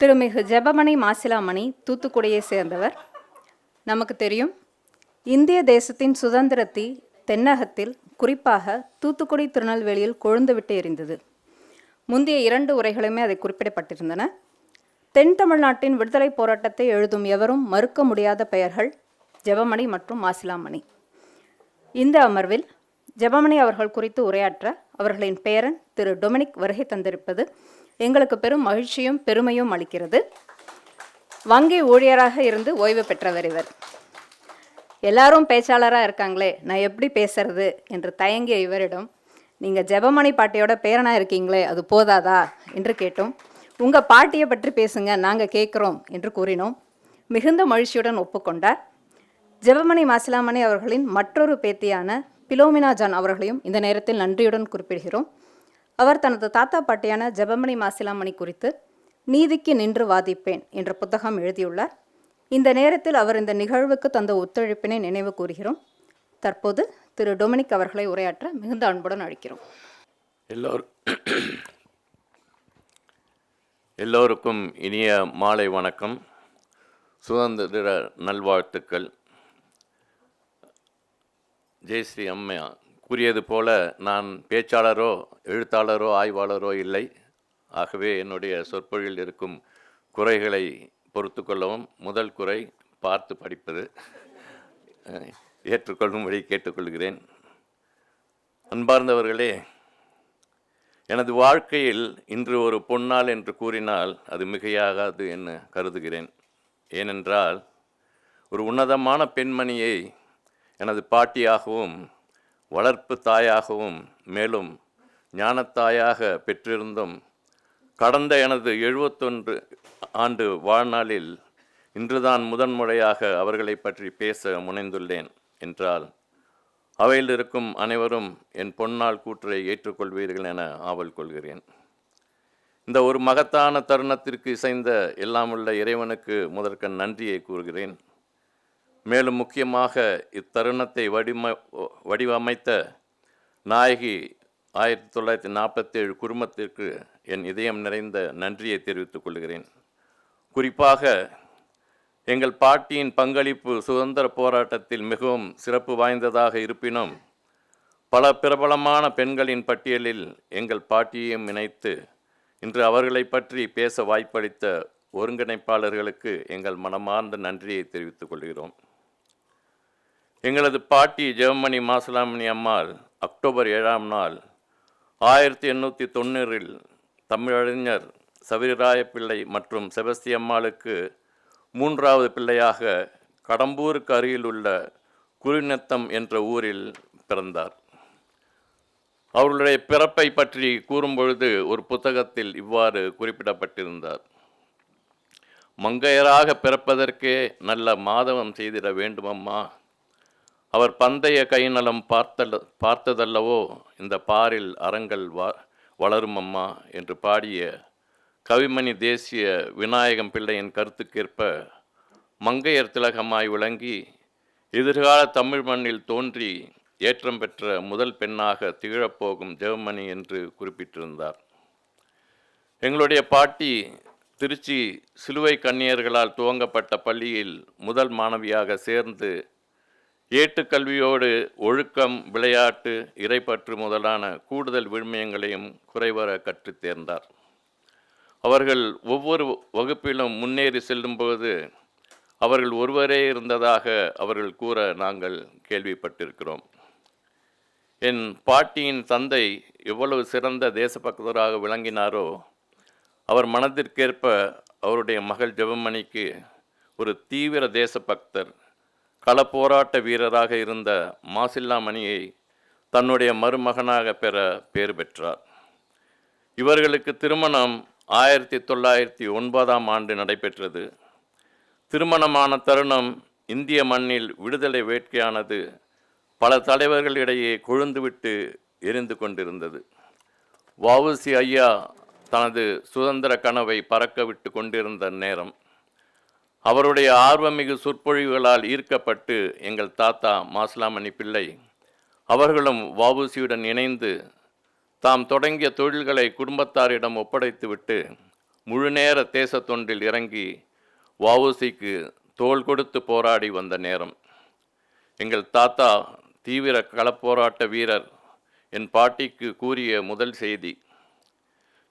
திருமிகு ஜெபமணி மாசிலாமணி தூத்துக்குடியை சேர்ந்தவர். நமக்கு தெரியும் இந்திய தேசத்தின் சுதந்திரத்தை தென்னகத்தில் குறிப்பாக தூத்துக்குடி திருநெல்வேலியில் கொழுந்துவிட்டு எரிந்தது. முந்தைய இரண்டு உரைகளுமே அதை குறிப்பிடப்பட்டிருந்தன. தென் தமிழ்நாட்டின் விடுதலை போராட்டத்தை எழுதும் எவரும் மறுக்க முடியாத பெயர்கள் ஜெபமணி மற்றும் மாசிலாமணி. இந்த அமர்வில் ஜெபமணி அவர்கள் குறித்து உரையாற்ற அவர்களின் பேரன் திரு டொமினிக் வருகை தந்திருப்பது எங்களுக்கு பெரும் மகிழ்ச்சியும் பெருமையும் அளிக்கிறது. வங்கி ஊழியராக இருந்து ஓய்வு பெற்றவர் இவர். எல்லாரும் பேச்சாளராக இருக்காங்களே நான் எப்படி பேசுறது என்று தயங்கிய இவரிடம் நீங்கள் ஜெபமணி பாட்டியோட பேரனாக இருக்கீங்களே அது போதாதா? என்று கேட்டோம். உங்கள் பாட்டியை பற்றி பேசுங்க நாங்கள் கேட்குறோம் என்று கூறினோம். மிகுந்த மகிழ்ச்சியுடன் ஒப்புக்கொண்டார். ஜெபமணி மாசிலாமணி அவர்களின் மற்றொரு பேத்தியான பிலோமினா ஜான் அவர்களையும் இந்த நேரத்தில் நன்றியுடன் குறிப்பிடுகிறோம். அவர் தனது தாத்தா பாட்டியான ஜெபமணி மாசிலாமணி குறித்து நீதிக்கு நின்று வாதிப்பேன் என்ற புத்தகம் எழுதியுள்ளார். இந்த நேரத்தில் அவர் இந்த நிகழ்வுக்கு தந்த ஒத்துழைப்பினை நினைவு கூறுகிறோம். தற்போது திரு. டொமினிக் அவர்களை உரையாற்ற மிகுந்த அன்புடன் அழைக்கிறோம். எல்லோரும் எல்லோருக்கும் இனிய மாலை வணக்கம். சுதந்திர நல்வாழ்த்துக்கள். ஜெயஸ்ரீ அம்மையா கூறியது போல நான் பேச்சாளரோ எழுத்தாளரோ ஆய்வாளரோ இல்லை. ஆகவே என்னுடைய சொற்பொழில் இருக்கும் குறைகளை பொறுத்து கொள்ளவும் முதல் குறை பார்த்து படிப்பது. ஏற்றுக்கொள்ளும்படி கேட்டுக்கொள்கிறேன். அன்பார்ந்தவர்களே எனது வாழ்க்கையில் இன்று ஒரு பொன்னாள் என்று கூறினால் அது மிகையாகாது என்று கருதுகிறேன். ஏனென்றால் ஒரு உன்னதமான பெண்மணியை எனது பாட்டியாகவும் வளர்ப்பு தாயாகவும் மேலும் ஞானத்தாயாக பெற்றிருந்தும் கடந்த எனது எழுபத்தொன்று ஆண்டு வாழ்நாளில் இன்றுதான் முதன்முறையாக அவர்களை பற்றி பேச முனைந்துள்ளேன் என்றால் அவையில் இருக்கும் அனைவரும் என் பொன்னால் கூற்றை ஏற்றுக்கொள்வீர்கள் என ஆவல் கொள்கிறேன். இந்த ஒரு மகத்தான தருணத்திற்கு இசைந்த எல்லாமுள்ள இறைவனுக்கு முதற்கண் நன்றியை கூறுகிறேன். மேலும் முக்கியமாக இத்தருணத்தை வடிம வடிவமைத்த நாயகி ஆயிரத்தி தொள்ளாயிரத்தி நாற்பத்தேழு குடும்பத்திற்கு என் இதயம் நிறைந்த நன்றியை தெரிவித்துக் கொள்கிறேன். குறிப்பாக எங்கள் பாட்டியின் பங்களிப்பு சுதந்திர போராட்டத்தில் மிகவும் சிறப்பு வாய்ந்ததாக இருப்பினும் பல பிரபலமான பெண்களின் பட்டியலில் எங்கள் பாட்டியையும் இணைத்து இன்று அவர்களை பற்றி பேச வாய்ப்பளித்த ஒருங்கிணைப்பாளர்களுக்கு எங்கள் மனமார்ந்த நன்றியை தெரிவித்துக் கொள்கிறோம். எங்களது பாட்டி ஜெவமணி மாசலாமணி அம்மாள் அக்டோபர் ஏழாம் நாள் ஆயிரத்தி எண்ணூற்றி தொண்ணூறில் தமிழறிஞர் சவிராய பிள்ளை மற்றும் செபஸ்தியம்மாளுக்கு மூன்றாவது பிள்ளையாக கடம்பூருக்கு அருகில் உள்ள குருநத்தம் என்ற ஊரில் பிறந்தார். அவர்களுடைய பிறப்பை பற்றி கூறும்பொழுது ஒரு புத்தகத்தில் இவ்வாறு குறிப்பிடப்பட்டிருந்தார். மங்கையராக பிறப்பதற்கே நல்ல மாதவம் செய்திட வேண்டுமம்மா. அவர் பந்தய கைநலம் பார்த்தல் பார்த்ததல்லவோ? இந்த பாரில் அறங்கள் வ வளருமம்மா? என்று பாடிய கவிமணி தேசிய விநாயகம் பிள்ளையின் கருத்துக்கேற்ப மங்கையர் திலகமாய் விளங்கி எதிர்கால தமிழ் மண்ணில் தோன்றி ஏற்றம் பெற்ற முதல் பெண்ணாக திகழப்போகும் ஜெவமணி என்று குறிப்பிட்டிருந்தார். எங்களுடைய பாட்டி திருச்சி சிலுவை கன்னியர்களால் துவங்கப்பட்ட பள்ளியில் முதல் மாணவியாக சேர்ந்து ஏட்டுக்கல்வியோடு ஒழுக்கம் விளையாட்டு இறைப்பற்று முதலான கூடுதல் விழுமியங்களையும் குறைவர கற்றுத் தேர்ந்தார். அவர்கள் ஒவ்வொரு வகுப்பிலும் முன்னேறி செல்லும்போது அவர்கள் ஒருவரே இருந்ததாக அவர்கள் கூற நாங்கள் கேள்விப்பட்டிருக்கிறோம். என் பாட்டியின் தந்தை எவ்வளவு சிறந்த தேசபக்தராக விளங்கினாரோ அவர் மனதிற்கேற்ப அவருடைய மகள் ஜெபமணிக்கு ஒரு தீவிர தேசபக்தர் களப்போராட்ட வீரராக இருந்த மாசில்லாமணியை தன்னுடைய மருமகனாக பெற பேர் பெற்றார். இவர்களுக்கு திருமணம் ஆயிரத்தி தொள்ளாயிரத்தி ஒன்பதாம் ஆண்டு நடைபெற்றது. திருமணமான தருணம் இந்திய மண்ணில் விடுதலை வேட்கையானது பல தலைவர்களிடையே கொழுந்துவிட்டு எரிந்து கொண்டிருந்தது. வவுசி ஐயா தனது சுதந்திர கனவை பறக்க விட்டு கொண்டிருந்த நேரம். அவருடைய ஆர்வமிகு சொற்பொழிவுகளால் ஈர்க்கப்பட்டு எங்கள் தாத்தா மாசிலாமணி பிள்ளை. அவர்களும் வஉசியுடன் இணைந்து தாம் தொடங்கிய தொழில்களை குடும்பத்தாரிடம் ஒப்படைத்துவிட்டு முழுநேர தேச தொண்டில் இறங்கி வஉசிக்கு தோள் கொடுத்து போராடி வந்த நேரம். எங்கள் தாத்தா தீவிர களப்போராட்ட வீரர் என் பாட்டிக்கு கூறிய முதல் செய்தி.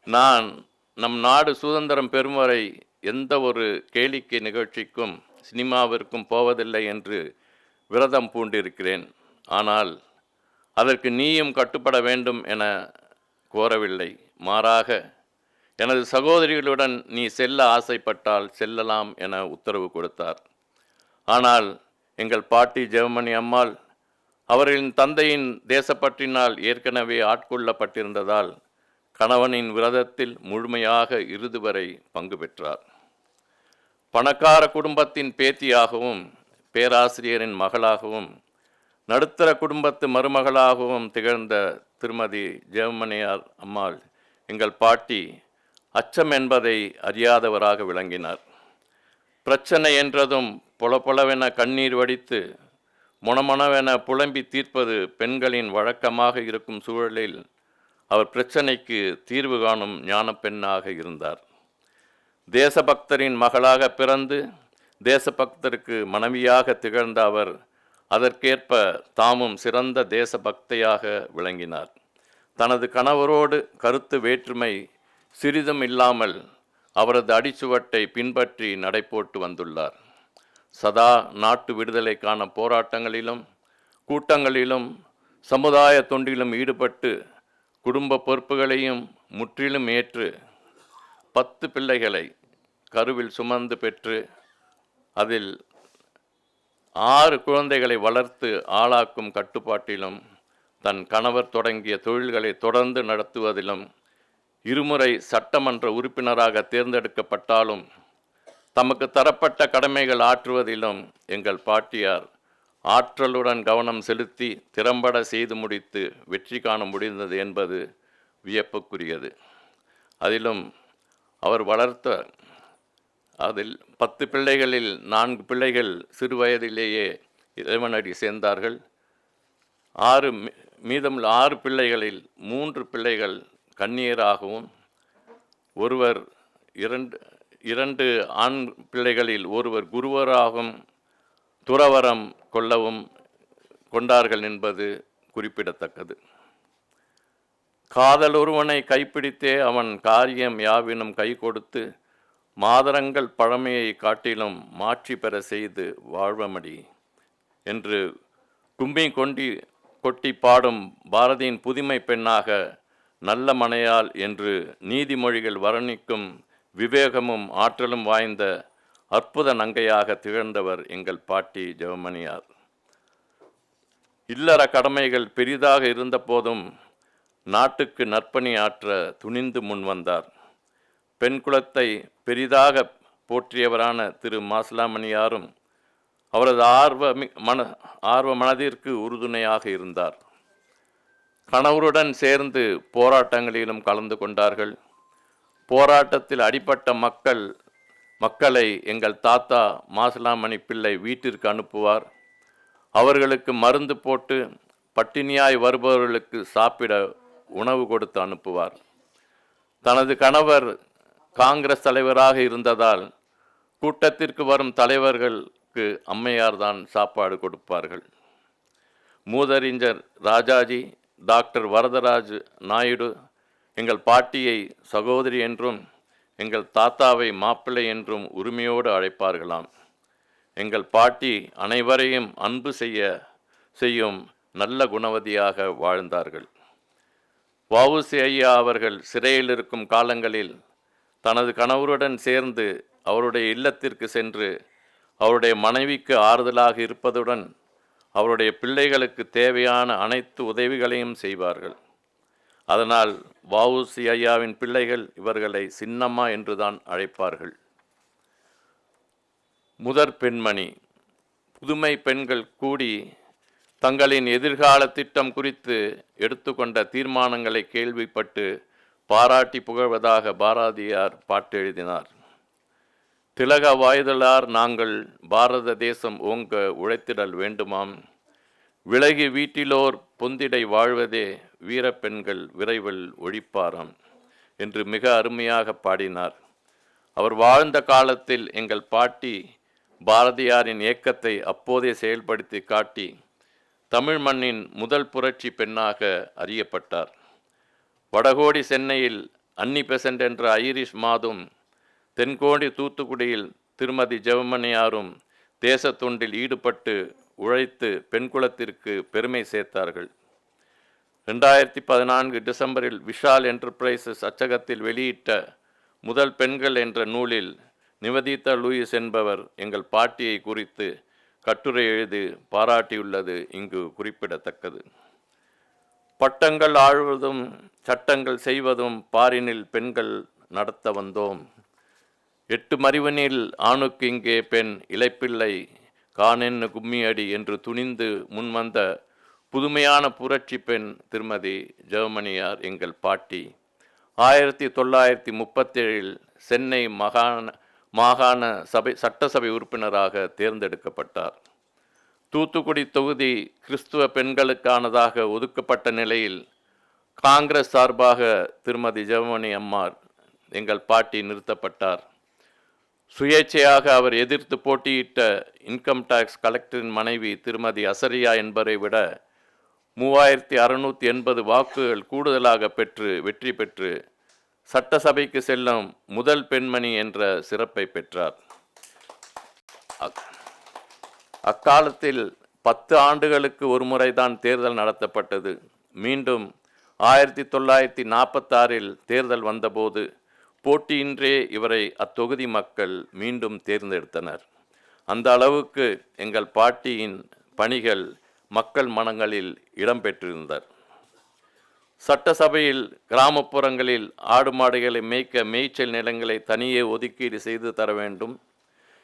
நான் நம் நாடு சுதந்திரம் பெறும் வரை எந்த ஒரு கேளிக்கை நிகழ்ச்சிக்கும் சினிமாவிற்கும் போவதில்லை என்று விரதம் பூண்டிருக்கிறேன். ஆனால் அதற்கு நீயும் கட்டுப்பட வேண்டும் என கோரவில்லை. மாறாக எனது சகோதரிகளுடன் நீ செல்ல ஆசைப்பட்டால் செல்லலாம் என உத்தரவு கொடுத்தார். ஆனால் எங்கள் பாட்டி ஜெவமணி அம்மாள் அவர்களின் தந்தையின் தேசப்பற்றினால் ஏற்கனவே ஆட்கொள்ளப்பட்டிருந்ததால் கணவனின் விரதத்தில் முழுமையாக இறுதி வரை பங்கு பெற்றார். பணக்கார குடும்பத்தின் பேத்தியாகவும் பேராசிரியரின் மகளாகவும் நடுத்தர குடும்பத்து மருமகளாகவும் திகழ்ந்த திருமதி ஜெவமணியார் அம்மாள் எங்கள் பாட்டி அச்சம் என்பதை அறியாதவராக விளங்கினார். பிரச்சனை என்றதும் பொலபொலவென கண்ணீர் வடித்து மொணமொணவென புலம்பி தீர்ப்பது பெண்களின் வழக்கமாக இருக்கும் சூழலில் அவர் பிரச்சனைக்கு தீர்வு காணும் ஞானப்பெண்ணாக இருந்தார். தேசபக்தரின் மகளாக பிறந்து தேசபக்தருக்கு மனைவியாக திகழ்ந்த அவர் அதற்கேற்ப தாமும் சிறந்த தேசபக்தையாக விளங்கினார். தனது கணவரோடு கருத்து வேற்றுமை சிறிதும் இல்லாமல் அவரது அடிச்சுவட்டை பின்பற்றி நடைபோட்டு வந்துள்ளார். சதா நாட்டு விடுதலைக்கான போராட்டங்களிலும் கூட்டங்களிலும் சமுதாய தொண்டிலும் ஈடுபட்டு குடும்ப பொறுப்புகளையும் முற்றிலும் ஏற்று பத்து பிள்ளைகளை கருவில் சுமந்து பெற்று அதில் ஆறு குழந்தைகளை வளர்த்து ஆளாக்கும் கட்டுப்பாட்டிலும் தன் கணவர் தொடங்கிய தொழில்களை தொடர்ந்து நடத்துவதிலும் இருமுறை சட்டமன்ற உறுப்பினராக தேர்ந்தெடுக்கப்பட்டாலும் தமக்கு தரப்பட்ட கடமைகள் ஆற்றுவதிலும் எங்கள் பாட்டியார் ஆற்றலுடன் கவனம் செலுத்தி திறம்பட செய்து முடித்து வெற்றி காண முடிந்தது என்பது வியப்புக்குரியது. அதிலும் அவர் வளர்த்த அதில் பத்து பிள்ளைகளில் நான்கு பிள்ளைகள் சிறு வயதிலேயே இறைவனடி சேர்ந்தார்கள். ஆறு மீ- மீதமுள்ள ஆறு பிள்ளைகளில் மூன்று பிள்ளைகள் கண்ணியராகவும் ஒருவர் இரண்டு இரண்டு ஆண் பிள்ளைகளில் ஒருவர் குருவராகவும் துறவரம் கொள்ளவும் கொண்டார்கள் என்பது குறிப்பிடத்தக்கது. காதல் ஒருவனை கைப்பிடித்தே அவன் காரியம் யாவினும் கை கொடுத்து மாதரங்கள் பழமையை காட்டிலும் மாற்றி பெற செய்து வாழ்வமடி என்று கும்பி கொண்டி கொட்டி பாடும் பாரதியின் புதுமை பெண்ணாக நல்ல மனையாள் என்று நீதிமொழிகள் வர்ணிக்கும் விவேகமும் ஆற்றலும் வாய்ந்த அற்புத நங்கையாக திகழ்ந்தவர் எங்கள் பாட்டி ஜெவமணியார். இல்லற கடமைகள் பெரிதாக இருந்தபோதும் நாட்டுக்கு நற்பணி ஆற்ற துணிந்து முன்வந்தார் பெண் குலத்தை பெரிதாக போற்றியவரான திரு மாசிலாமணியாரும் அவரது ஆர்வ மன ஆர்வ மனதிற்கு உறுதுணையாக இருந்தார். கணவருடன் சேர்ந்து போராட்டங்களிலும் கலந்து கொண்டார்கள். போராட்டத்தில் அடிப்பட்ட மக்கள் மக்களை எங்கள் தாத்தா மாசிலாமணி பிள்ளை வீட்டிற்கு அனுப்புவார். அவர்களுக்கு மருந்து போட்டு பட்டினியாய் வருபவர்களுக்கு சாப்பிட உணவு கொடுத்து அனுப்புவார். தனது கணவர் காங்கிரஸ் தலைவராக இருந்ததால் கூட்டத்திற்கு வரும் தலைவர்களுக்கு அம்மையார் தான் சாப்பாடு கொடுப்பார்கள். மூதறிஞர் ராஜாஜி டாக்டர் வரதராஜ் நாயுடு எங்கள் பாட்டியை சகோதரி என்றும் எங்கள் தாத்தாவை மாப்பிள்ளை என்றும் உரிமையோடு அழைப்பார்களாம். எங்கள் பாட்டி அனைவரையும் அன்பு செய்ய செய்யும் நல்ல குணவதியாக வாழ்ந்தார்கள். வவுசி ஐயா அவர்கள் சிறையில் இருக்கும் காலங்களில் தனது கணவருடன் சேர்ந்து அவருடைய இல்லத்திற்கு சென்று அவருடைய மனைவிக்கு ஆறுதலாக இருப்பதுடன் அவருடைய பிள்ளைகளுக்கு தேவையான அனைத்து உதவிகளையும் செய்வார்கள். அதனால் வவுசி ஐயாவின் பிள்ளைகள் இவர்களை சின்னம்மா என்றுதான் அழைப்பார்கள். முதற் பெண்மணி புதுமை பெண்கள் கூடி தங்களின் எதிர்கால திட்டம் குறித்து எடுத்துக்கொண்ட தீர்மானங்களை கேள்விப்பட்டு பாராட்டி புகழ்வதாக பாரதியார் பாட்டு எழுதினார். திலக வாய்தலார் நாங்கள் பாரத தேசம் ஓங்க உழைத்திடல் வேண்டுமாம். விலகி வீட்டிலோர் பொந்திடை வாழ்வதே வீரப்பெண்கள் விரைவில் ஒழிப்பாராம் என்று மிக அருமையாக பாடினார். அவர் வாழ்ந்த காலத்தில் எங்கள் பாட்டி பாரதியாரின் இயக்கத்தை அப்போதே செயல்படுத்தி காட்டி தமிழ் மண்ணின் முதல் புரட்சி பெண்ணாக அறியப்பட்டார். வடகோடி சென்னையில் அன்னி பெசன்ட் என்ற ஐரிஷ் மாதும் தென்கோடி தூத்துக்குடியில் திருமதி ஜெவமணியாரும் தேசத் தொண்டில் ஈடுபட்டு உழைத்து பெண்குலத்திற்கு பெருமை சேர்த்தார்கள். ரெண்டாயிரத்தி பதினான்கு டிசம்பரில் விஷால் என்டர்பிரைசஸ் அச்சகத்தில் வெளியிட்ட முதல் பெண்கள் என்ற நூலில் நிவதிதா லூயிஸ் என்பவர் எங்கள் பாட்டியை குறித்து கட்டுரை எழுதி பாராட்டியுள்ளது இங்கு குறிப்பிடத்தக்கது. பட்டங்கள் ஆழ்வதும் சட்டங்கள் செய்வதும் பாரினில் பெண்கள் நடத்த வந்தோம். எட்டு மறிவனில் ஆணுக்கு இங்கே பெண் இலைப்பிள்ளை காணென்னு கும்மியடி என்று துணிந்து முன்வந்த புதுமையான புரட்சி பெண் திருமதி ஜெர்மனியார் எங்கள் பாட்டி. ஆயிரத்தி தொள்ளாயிரத்தி முப்பத்தேழில் சென்னை மகாண மாகாண சபை சட்டசபை உறுப்பினராக தேர்ந்தெடுக்கப்பட்டார். தூத்துக்குடி தொகுதி கிறிஸ்துவ பெண்களுக்கானதாக ஒதுக்கப்பட்ட நிலையில் காங்கிரஸ் சார்பாக திருமதி ஜெவமணி அம்மார் எங்கள் பாட்டி நிறுத்தப்பட்டார். சுயேட்சையாக அவர் எதிர்த்து போட்டியிட்ட இன்கம் டாக்ஸ் கலெக்டரின் மனைவி திருமதி அசரியா என்பதை விட மூவாயிரத்தி அறுநூற்றி எண்பது வாக்குகள் கூடுதலாக பெற்று வெற்றி பெற்று சட்டசபைக்கு செல்லும் முதல் பெண்மணி என்ற சிறப்பை பெற்றார். அக்- அக்காலத்தில் பத்து ஆண்டுகளுக்கு ஒரு முறைதான் தேர்தல் நடத்தப்பட்டது. மீண்டும் ஆயிரத்தி தொள்ளாயிரத்தி நாற்பத்தாறில் தேர்தல் வந்தபோது போட்டியின்றே இவரை அத்தொகுதி மக்கள் மீண்டும் தேர்ந்தெடுத்தனர். அந்த அளவுக்கு எங்கள் பாட்டியின் பணிகள் மக்கள் மனங்களில் இடம்பெற்றிருந்தார் சட்டசபையில் கிராமப்புறங்களில் ஆடு மாடுகளை மேய்க்க மேய்ச்சல் நிலங்களை தனியே ஒதுக்கீடு செய்து தர வேண்டும்.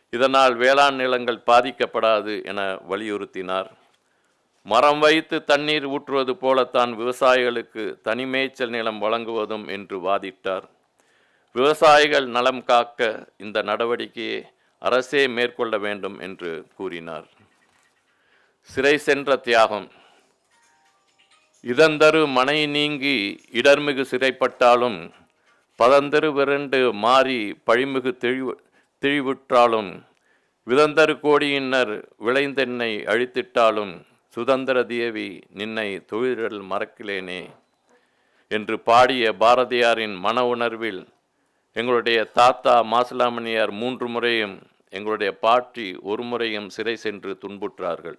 இதனால் வேளாண் நிலங்கள் பாதிக்கப்படாது என வலியுறுத்தினார். மரம் வைத்து தண்ணீர் ஊற்றுவது போலத்தான் விவசாயிகளுக்கு தனி மேய்ச்சல் நிலம் வழங்குவதும் என்று வாதிட்டார். விவசாயிகள் நலம் காக்க இந்த நடவடிக்கையை அரசே மேற்கொள்ள வேண்டும் என்று கூறினார். சிறை சென்ற தியாகம். இதந்தரு மனை நீங்கி இடர்மிகு சிறைப்பட்டாலும் பதந்தரு விரண்டு மாறி பழிமிகு தெளிவு தெளிவுற்றாலும் விதந்தரு கோடியின்னர் விளைந்தென்னை அழித்திட்டாலும் சுதந்திர தேவி நின்னை தொழில் மறக்கிலேனே என்று பாடிய பாரதியாரின் மன உணர்வில் எங்களுடைய தாத்தா மாசிலாமணியார் மூன்று முறையும் எங்களுடைய பாட்டி ஒரு முறையும் சிறை சென்று துன்புற்றார்கள்.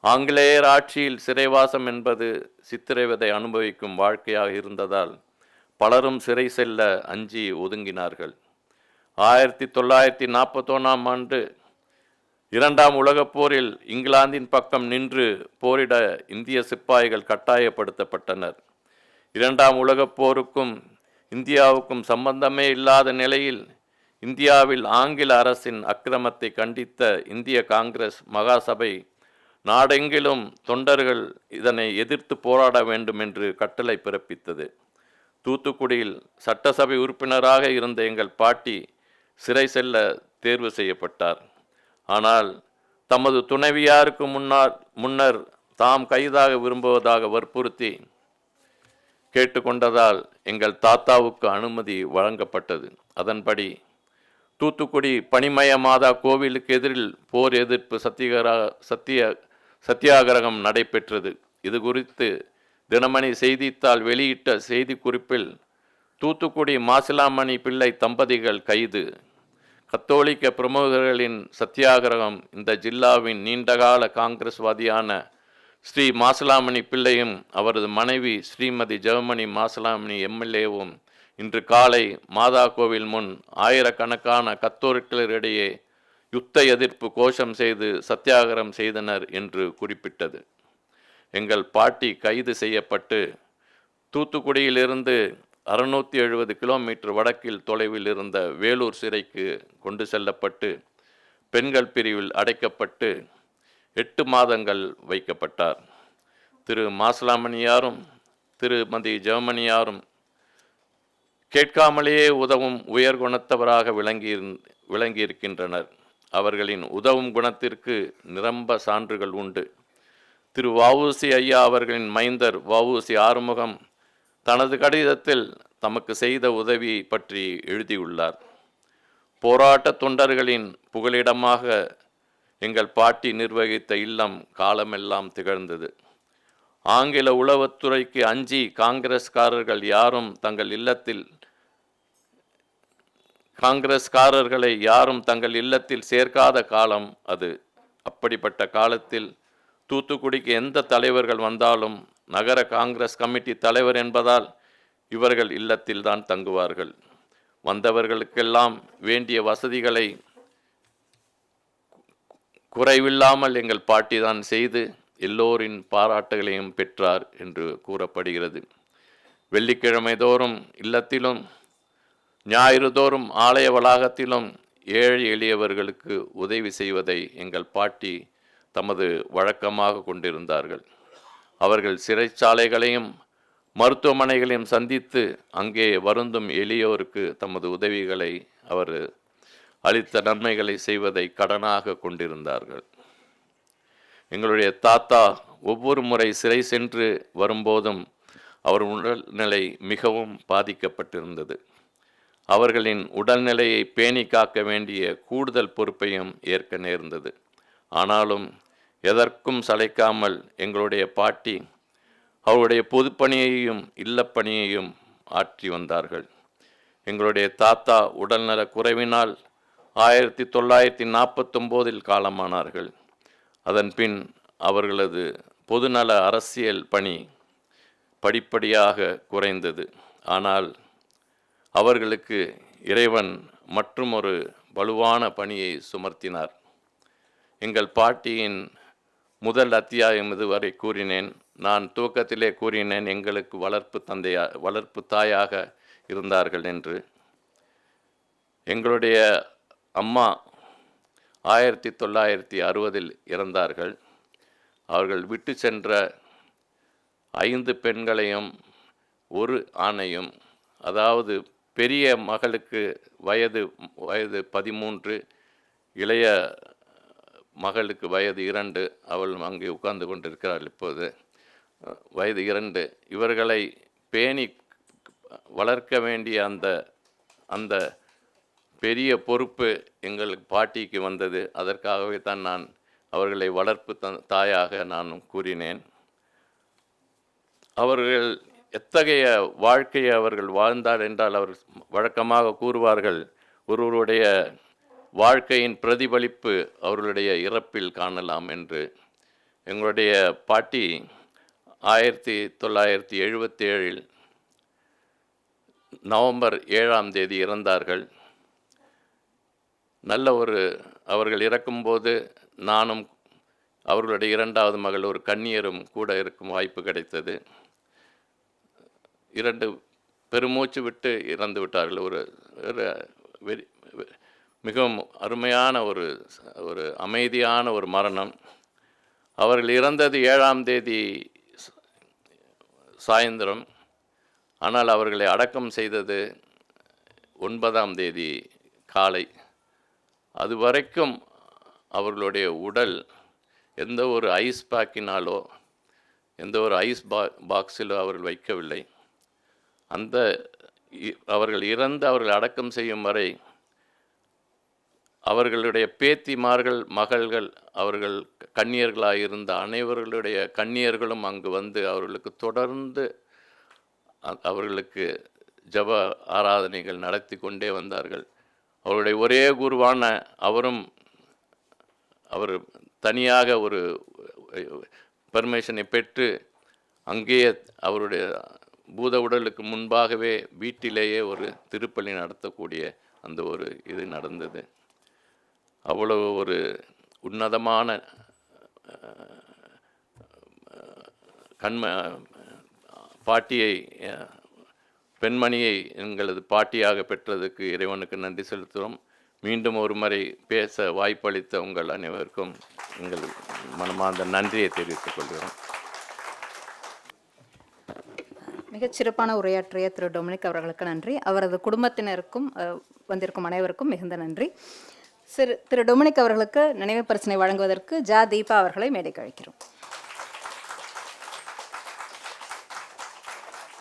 ஆங்கிலேயர் ஆட்சியில் சிறைவாசம் என்பது சித்திரைவதை அனுபவிக்கும் வாழ்க்கையாக இருந்ததால் பலரும் சிறை செல்ல அஞ்சி ஒதுங்கினார்கள். ஆயிரத்தி தொள்ளாயிரத்தி நாற்பத்தொன்னாம் ஆண்டு இரண்டாம் உலகப் போரில் இங்கிலாந்தின் பக்கம் நின்று போரிட இந்திய சிப்பாய்கள் கட்டாயப்படுத்தப்பட்டனர். இரண்டாம் உலகப் போருக்கும் இந்தியாவுக்கும் சம்பந்தமே இல்லாத நிலையில் இந்தியாவில் ஆங்கில அரசின் அக்கிரமத்தை கண்டித்த இந்திய காங்கிரஸ் மகாசபை நாடெங்கிலும் தொண்டர்கள் இதனை எதிர்த்து போராட வேண்டும் என்று கட்டளை பிறப்பித்தது. தூத்துக்குடியில் சட்டசபை உறுப்பினராக இருந்த எங்கள் பாட்டி சிறை செல்ல தேர்வு செய்யப்பட்டார். ஆனால் தமது துணைவியாருக்கு முன்னால் முன்னர் தாம் கைதாக விரும்புவதாக வற்புறுத்தி கேட்டுக்கொண்டதால் எங்கள் தாத்தாவுக்கு அனுமதி வழங்கப்பட்டது. அதன்படி தூத்துக்குடி பனிமய மாதா கோவிலுக்கு எதிரில் போர் எதிர்ப்பு சத்தியகரா சத்திய சத்தியாகிரகம் நடைபெற்றது. இது குறித்து தினமணி செய்தித்தாள் வெளியிட்ட செய்திக்குறிப்பில் தூத்துக்குடி மாசிலாமணி பிள்ளை தம்பதிகள் கைது. கத்தோலிக்க பிரமுகர்களின் சத்தியாகிரகம் இந்த ஜில்லாவின் நீண்டகால காங்கிரஸ்வாதியான ஸ்ரீ மாசிலாமணி பிள்ளையும் அவரது மனைவி ஸ்ரீமதி ஜெவமணி மாசிலாமணி எம்எல்ஏவும் இன்று காலை மாதா கோவில் முன் ஆயிரக்கணக்கான கத்தோலிக்கரிடையே யுத்த எதிர்ப்பு கோஷம் செய்து சத்தியாகிரம் செய்தனர் என்று குறிப்பிட்டது. எங்கள் பாட்டி கைது செய்யப்பட்டு தூத்துக்குடியிலிருந்து அறுநூற்றி எழுபது கிலோமீட்டர் வடக்கில் தொலைவில் இருந்த வேலூர் சிறைக்கு கொண்டு செல்லப்பட்டு பெண்கள் பிரிவில் அடைக்கப்பட்டு எட்டு மாதங்கள் வைக்கப்பட்டார். திரு மாசலாமணியாரும் திருமதி ஜெர்மனியாரும் கேட்காமலேயே உதவும் உயர்குணத்தவராக விளங்கி விளங்கியிருக்கின்றனர். அவர்களின் உதவும் குணத்திற்கு நிரம்ப சான்றுகள் உண்டு. திரு வவுசி ஐயா அவர்களின் மைந்தர் வவுசி ஆறுமுகம் தனது கடிதத்தில் தமக்கு செய்த உதவியை பற்றி எழுதியுள்ளார். போராட்ட தொண்டர்களின் புகலிடமாக எங்கள் பாட்டி நிர்வகித்த இல்லம் காலமெல்லாம் திகழ்ந்தது. ஆங்கில உளவுத்துறைக்கு அஞ்சி காங்கிரஸ்காரர்கள் யாரும் தங்கள் இல்லத்தில் காங்கிரஸ்காரர்களை யாரும் தங்கள் இல்லத்தில் சேர்க்காத காலம் அது. அப்படிப்பட்ட காலத்தில் தூத்துக்குடிக்கு எந்த தலைவர்கள் வந்தாலும் நகர காங்கிரஸ் கமிட்டி தலைவர் என்பதால் இவர்கள் இல்லத்தில் தான் தங்குவார்கள். வந்தவர்களுக்கெல்லாம் வேண்டிய வசதிகளை குறைவில்லாமல் எங்கள் பாட்டி தான் செய்து எல்லோரின் பாராட்டுகளையும் பெற்றார் என்று கூறப்படுகிறது. வெள்ளிக்கிழமை தோறும் இல்லத்திலும் ஞாயிறுதோறும் ஆலய வளாகத்திலும் ஏழை எளியவர்களுக்கு உதவி செய்வதை எங்கள் பாட்டி தமது வழக்கமாக கொண்டிருந்தார்கள். அவர்கள் சிறைச்சாலைகளையும் மருத்துவமனைகளையும் சந்தித்து அங்கே வருந்தும் எளியோருக்கு தமது உதவிகளை அவர் அளித்த நன்மைகளை செய்வதை கடனாக கொண்டிருந்தார்கள். எங்களுடைய தாத்தா ஒவ்வொரு முறை சிறை சென்று வரும்போதும் அவர் உடல்நிலை மிகவும் பாதிக்கப்பட்டிருந்தது. அவர்களின் உடல்நிலையை பேணி காக்க வேண்டிய கூடுதல் பொறுப்பையும் ஏற்க நேர்ந்தது. ஆனாலும் எதற்கும் சளைக்காமல் எங்களுடைய பாட்டி அவருடைய பொதுப்பணியையும் இல்லப்பணியையும் ஆற்றி வந்தார்கள். எங்களுடைய தாத்தா உடல்நல குறைவினால் ஆயிரத்தி தொள்ளாயிரத்தி நாற்பத்தொம்போதில் காலமானார்கள். அதன் பின் அவர்களது பொதுநல அரசியல் பணி படிப்படியாக குறைந்தது. ஆனால் அவர்களுக்கு இறைவன் மற்றும் ஒரு வலுவான பணியை சுமர்த்தினார். எங்கள் பாட்டியின் முதல் அத்தியாயம் இதுவரை கூறினேன். நான் துவக்கத்திலே கூறினேன் எங்களுக்கு வளர்ப்பு தந்தையா வளர்ப்பு தாயாக இருந்தார்கள் என்று. எங்களுடைய அம்மா ஆயிரத்தி தொள்ளாயிரத்தி அறுபதில் இறந்தார்கள். அவர்கள் விட்டு சென்ற ஐந்து பெண்களையும் ஒரு ஆணையும் அதாவது பெரிய மகளுக்கு வயது வயது பதிமூன்று இளைய மகளுக்கு வயது இரண்டு அவள் அங்கே உட்கார்ந்து கொண்டிருக்கிறாள் இப்போது. வயது இரண்டு. இவர்களை பேணி வளர்க்க வேண்டிய அந்த அந்த பெரிய பொறுப்பு எங்களுக்கு பாட்டிக்கு வந்தது. அதற்காகவே தான் நான் அவர்களை வளர்ப்பு த தாயாக நான் கூறினேன். அவர்கள் எத்தகைய வாழ்க்கையை அவர்கள் வாழ்ந்தார் என்றால் அவர் வழக்கமாக கூறுவார்கள் ஒருவருடைய வாழ்க்கையின் பிரதிபலிப்பு அவர்களுடைய இறப்பில் காணலாம் என்று. எங்களுடைய பாட்டி ஆயிரத்தி தொள்ளாயிரத்தி எழுபத்தி ஏழில் நவம்பர் ஏழாம் தேதி இறந்தார்கள். நல்ல ஒரு அவர்கள் இறக்கும்போது நானும் அவர்களுடைய இரண்டாவது மகள் ஒரு கன்னியரும் கூட இருக்கும் வாய்ப்பு கிடைத்தது. இரண்டு பெருமூச்சு விட்டு இறந்து விட்டார்கள். ஒரு வெறி மிகவும் அருமையான ஒரு ஒரு அமைதியான ஒரு மரணம். அவர்கள் இறந்தது ஏழாம் தேதி சாயந்தரம். ஆனால் அவர்களை அடக்கம் செய்தது ஒன்பதாம் தேதி காலை. அது வரைக்கும் அவர்களுடைய உடல் எந்த ஒரு ஐஸ் பேக்கினாலோ எந்த ஒரு ஐஸ் பா பாக்ஸிலோ அவர்கள் வைக்கவில்லை. அந்த இ- அவர்கள் இறந்து அவர்கள் அடக்கம் செய்யும் வரை அவர்களுடைய பேத்திமார்கள் மகள்கள் அவர்கள் கன்னியர்களாக இருந்த அனைவர்களுடைய கன்னியர்களும் அங்கு வந்து அவர்களுக்கு தொடர்ந்து அவர்களுக்கு ஜப ஆராதனைகள் நடத்தி கொண்டே வந்தார்கள் அவருடைய ஒரே குருவான அவரும் அவர் தனியாக ஒரு பர்மிஷனை பெற்று அங்கேயே அவருடைய பூத உடலுக்கு முன்பாகவே வீட்டிலேயே ஒரு திருப்பலி நடத்தக்கூடிய அந்த ஒரு இது நடந்தது. அவ்வளவு ஒரு உன்னதமான கண்ம பாட்டியை பெண்மணியை எங்களது பாட்டியாக பெற்றதுக்கு இறைவனுக்கு நன்றி செலுத்துகிறோம். மீண்டும் ஒரு முறை பேச வாய்ப்பளித்த உங்கள் அனைவருக்கும் எங்கள் மனமார்ந்த நன்றியை தெரிவித்துக் கொள்கிறோம். மிகச்சிறப்பான உரையாற்றிய திரு டொமினிக் அவர்களுக்கு நன்றி. அவரது குடும்பத்தினருக்கும் அஹ், வந்திருக்கும் அனைவருக்கும் மிகுந்த நன்றி. சிறு திரு டொமினிக் அவர்களுக்கு நினைவு பரிசனை வழங்குவதற்கு ஜா தீபா அவர்களை மேடைக்கு அழைக்கிறோம்.